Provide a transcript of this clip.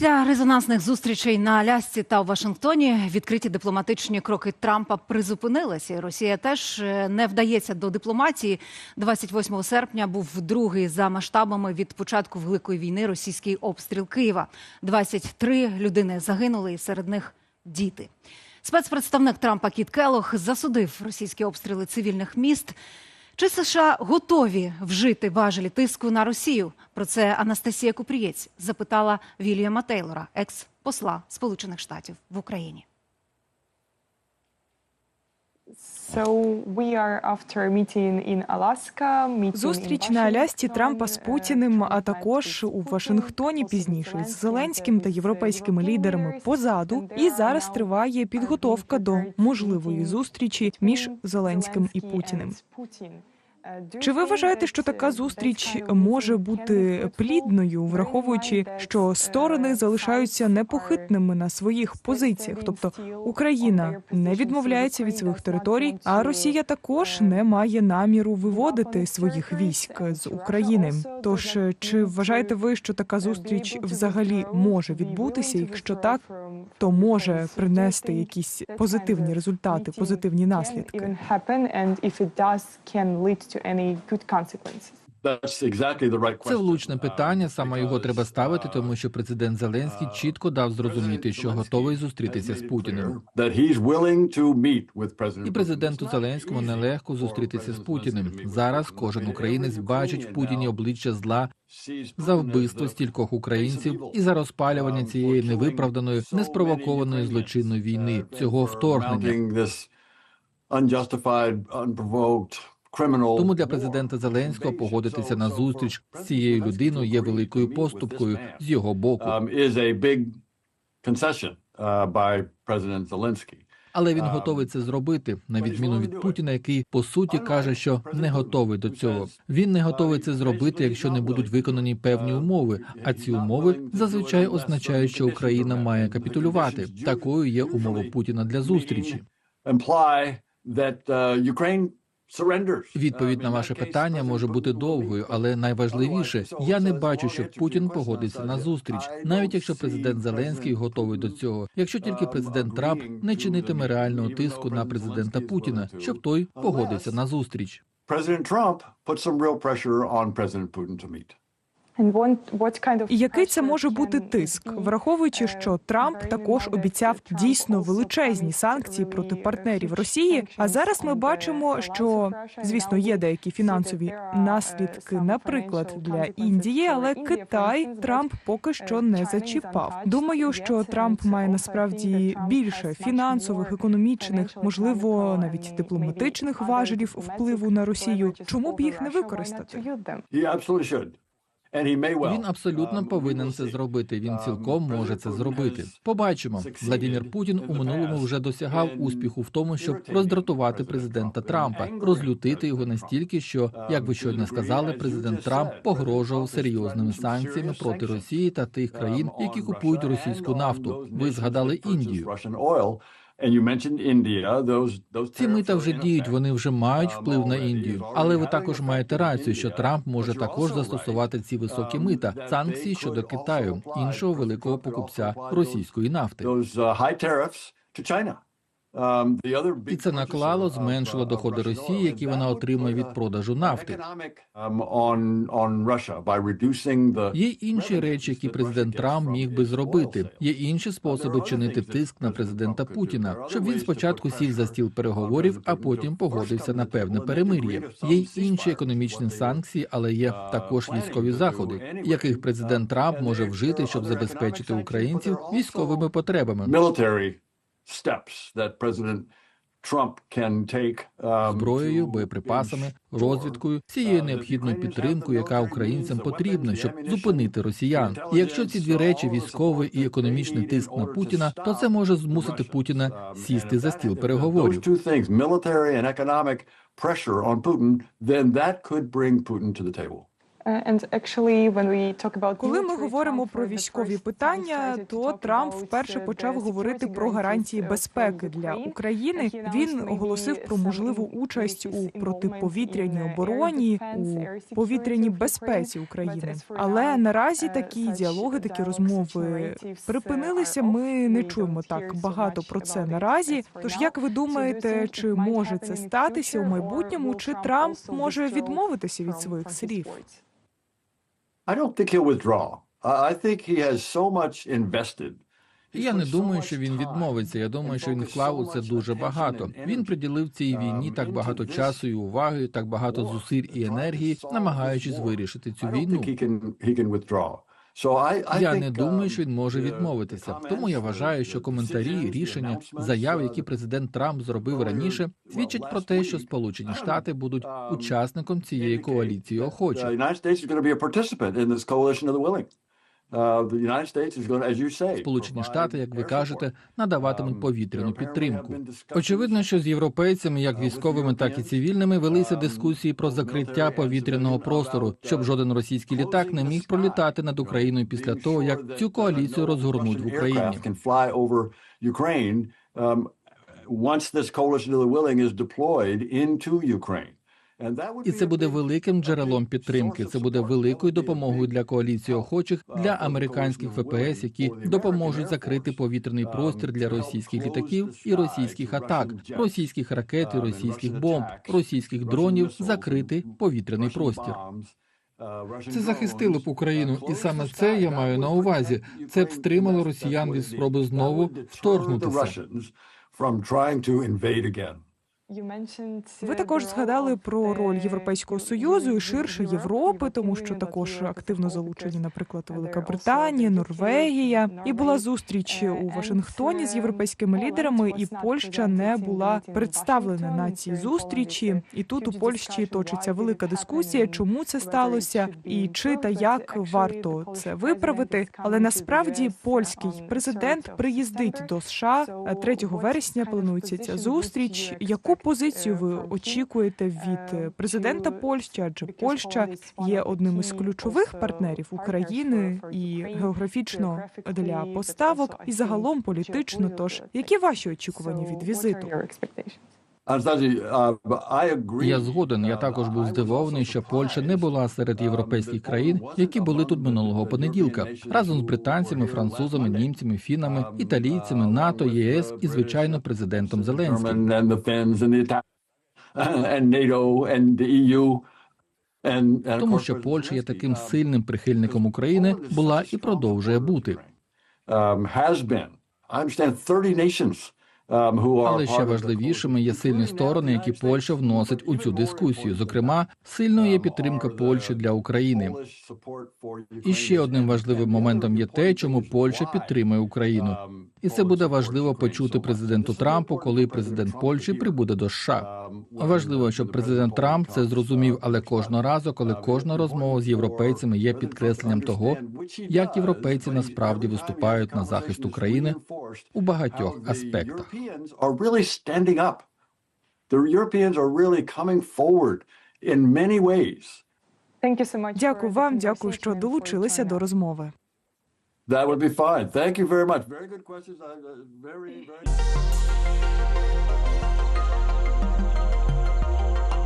Після резонансних зустрічей на Алясці та у Вашингтоні відкриті дипломатичні кроки Трампа призупинилися. Росія теж е, не вдається до дипломатії. 28 серпня був другий за масштабами від початку великої війни російський обстріл Києва. 23 людини загинули, і серед них діти. Спецпредставник Трампа Кіт Келох засудив російські обстріли цивільних міст. Чи США готові вжити важелі тиску на Росію? Про це Анастасія Купрієць запитала Вільяма Тейлора, екс-посла Сполучених Штатів в Україні. Зустріч на Алясці Трампа з uh, Путіним, а також у Вашингтоні пізніше з Зеленським та uh, європейськими лідерами позаду. І зараз триває підготовка до можливої зустрічі між Зеленським і Путіним. Чи ви вважаєте, що така зустріч може бути плідною, враховуючи, що сторони залишаються непохитними на своїх позиціях? Тобто Україна не відмовляється від своїх територій, а Росія також не має наміру виводити своїх військ з України. Тож чи вважаєте ви, що така зустріч взагалі може відбутися? Якщо так, то може принести якісь позитивні результати, позитивні наслідки? Це влучне питання. Саме його треба ставити, тому що президент Зеленський чітко дав зрозуміти, що готовий зустрітися з Путіним. І президенту Зеленському нелегко зустрітися з Путіним. Зараз кожен українець бачить в Путіні обличчя зла за вбивство стількох українців і за розпалювання цієї невиправданої, неспровокованої злочинної війни, цього вторгнення. Тому для президента Зеленського погодитися на зустріч з цією людиною є великою поступкою з його боку. Але він готовий це зробити, на відміну від Путіна, який по суті каже, що не готовий до цього. Він не готовий це зробити, якщо не будуть виконані певні умови. А ці умови зазвичай означають, що Україна має капітулювати. Такою є умова Путіна для зустрічі. Відповідь на ваше питання може бути довгою, але найважливіше, я не бачу, щоб Путін погодився на зустріч, навіть якщо президент Зеленський готовий до цього. Якщо тільки президент Трамп не чинитиме реального тиску на президента Путіна, щоб той погодився на зустріч. President Trump put some real pressure on President Putin to meet. І який це може бути тиск, враховуючи, що Трамп також обіцяв дійсно величезні санкції проти партнерів Росії. А зараз ми бачимо, що звісно є деякі фінансові наслідки, наприклад, для Індії, але Китай Трамп поки що не зачіпав. Думаю, що Трамп має насправді більше фінансових, економічних, можливо, навіть дипломатичних важелів впливу на Росію. Чому б їх не використати? Він абсолютно Um, повинен це зробити. Він Um, цілком може це зробити. Побачимо. Владимир Путін у минулому вже досягав успіху в тому, щоб роздратувати президента Трампа, розлютити його настільки, що, як ви Um, щойно сказали, президент Трамп погрожував серйозними санкціями проти Росії та тих країн, um, які купують російську нафту. Ви згадали Індію. Ці мита вже діють, вони вже мають Um, вплив на. Індію. Але ви також маєте рацію, що. Трамп може також застосувати ці високі um, мита, санкції щодо Китаю, іншого великого покупця російської нафти. Uh, other І це наклало, зменшило uh, доходи Росії, які вона отримує від продажу нафти. Є інші речі, які президент Трамп міг би зробити. Є інші способи чинити тиск на президента Путіна, щоб він спочатку сів за стіл переговорів, а потім погодився на певне перемир'я. Є й інші економічні санкції, але є також військові заходи, яких президент Трамп може вжити, щоб забезпечити українців військовими потребами. Take um, зброєю, боєприпасами, розвідкою, всією uh, необхідною підтримкою, яка українцям потрібна, щоб зупинити росіян. І якщо ці дві речі військовий і економічний тиск на Путіна, то це може змусити Путіна сісти за стіл переговорів. Putin, then that could bring Putin to the table. Uh, Коли ми говоримо про військові питання, то Трамп вперше uh, почав говорити про гарантії uh, безпеки для. України. Він оголосив про можливу участь у протиповітряній uh, обороні у повітряній безпеці. України. Але наразі uh, такі діалоги, такі розмови uh, припинилися. Ми не чуємо так багато про це наразі. Тож як ви думаєте, чи може це статися у майбутньому? Чи Трамп може відмовитися від своїх слів? I don't think he'll withdraw. I think he has so much invested. Я не думаю, що він відмовиться. Я думаю, що він вклав у це дуже багато. Він приділив цій війні так багато часу і уваги, так багато зусиль і енергії, намагаючись вирішити цю війну. Я не думаю, що um, він може відмовитися. Тому я вважаю, що коментарі, рішення, заяви, які президент Трамп зробив раніше, свідчать про те, що Сполучені Штати будуть um, учасником цієї коаліції охочих. Сполучені Штати, як ви кажете, надаватимуть Um, повітряну підтримку. Очевидно, що з європейцями, як uh, військовими, так і цивільними, велися um, дискусії про закриття повітряного простору, щоб uh, жоден російський літак не міг пролітати над Україною після того, як цю uh, коаліцію розгорнуть в Україні. um, once this coalition of the willing is deployed into Ukraine. І це буде великим джерелом підтримки. Це буде великою допомогою для коаліції охочих для американських ВПС, які допоможуть закрити повітряний простір для російських літаків і російських атак, російських ракет і російських бомб, російських дронів закрити повітряний простір. Це захистило б Україну, і саме це я маю на увазі. Це б стримало росіян від спроби знову вторгнутися. Ви uh, також згадали про роль Європейського Союзу і ширше Європи, тому що також активно залучені, наприклад, Велика Британія, Норвегія. І була зустріч uh, у Вашингтоні з європейськими лідерами, і Польща не була представлена на цій зустрічі. І тут у Польщі точиться велика дискусія, чому це сталося, і чи та як варто це виправити. Але насправді польський президент приїздить до США So 3 вересня. Планується ця зустріч. Яку позицію ви очікуєте від е, Uh, президента Польщі? Адже Польща є одним із ключових партнерів України і географічно для поставок, і загалом політично. Тож які ваші очікування від візиту? Uh. Я згоден. Я Uh, також був здивований, що Польща не була серед um, європейських країн, які були тут минулого понеділка, разом з британцями, французами, німцями, фінами, Um, італійцями, uh, НАТО, ЄС і звичайно президентом Зеленським. Тому що Польща є таким um, сильним прихильником України, була і продовжує бути. Um, has been. I understand 30 nations um, Але ще важливішими є сильні сторони, які Польща вносить у цю дискусію. Зокрема, сильною є um, підтримка Польщі для України. І ще одним важливим моментом є те, чому Польща підтримує Україну. um, І це буде важливо почути президенту Трампу, коли президент Польщі прибуде до США. Важливо, щоб президент Трамп це зрозумів, uh, але кожного разу, коли Uh, кожна розмова з європейцями є підкресленням того, як європейці насправді виступають на захист України у багатьох how аспектах. Europeans are really standing up. The Europeans are really coming forward in many ways. Thank you so much Дякую вам, дякую, що долучилися до розмови. That would be fine. Thank you very much. Very good questions. I- uh, Very, very.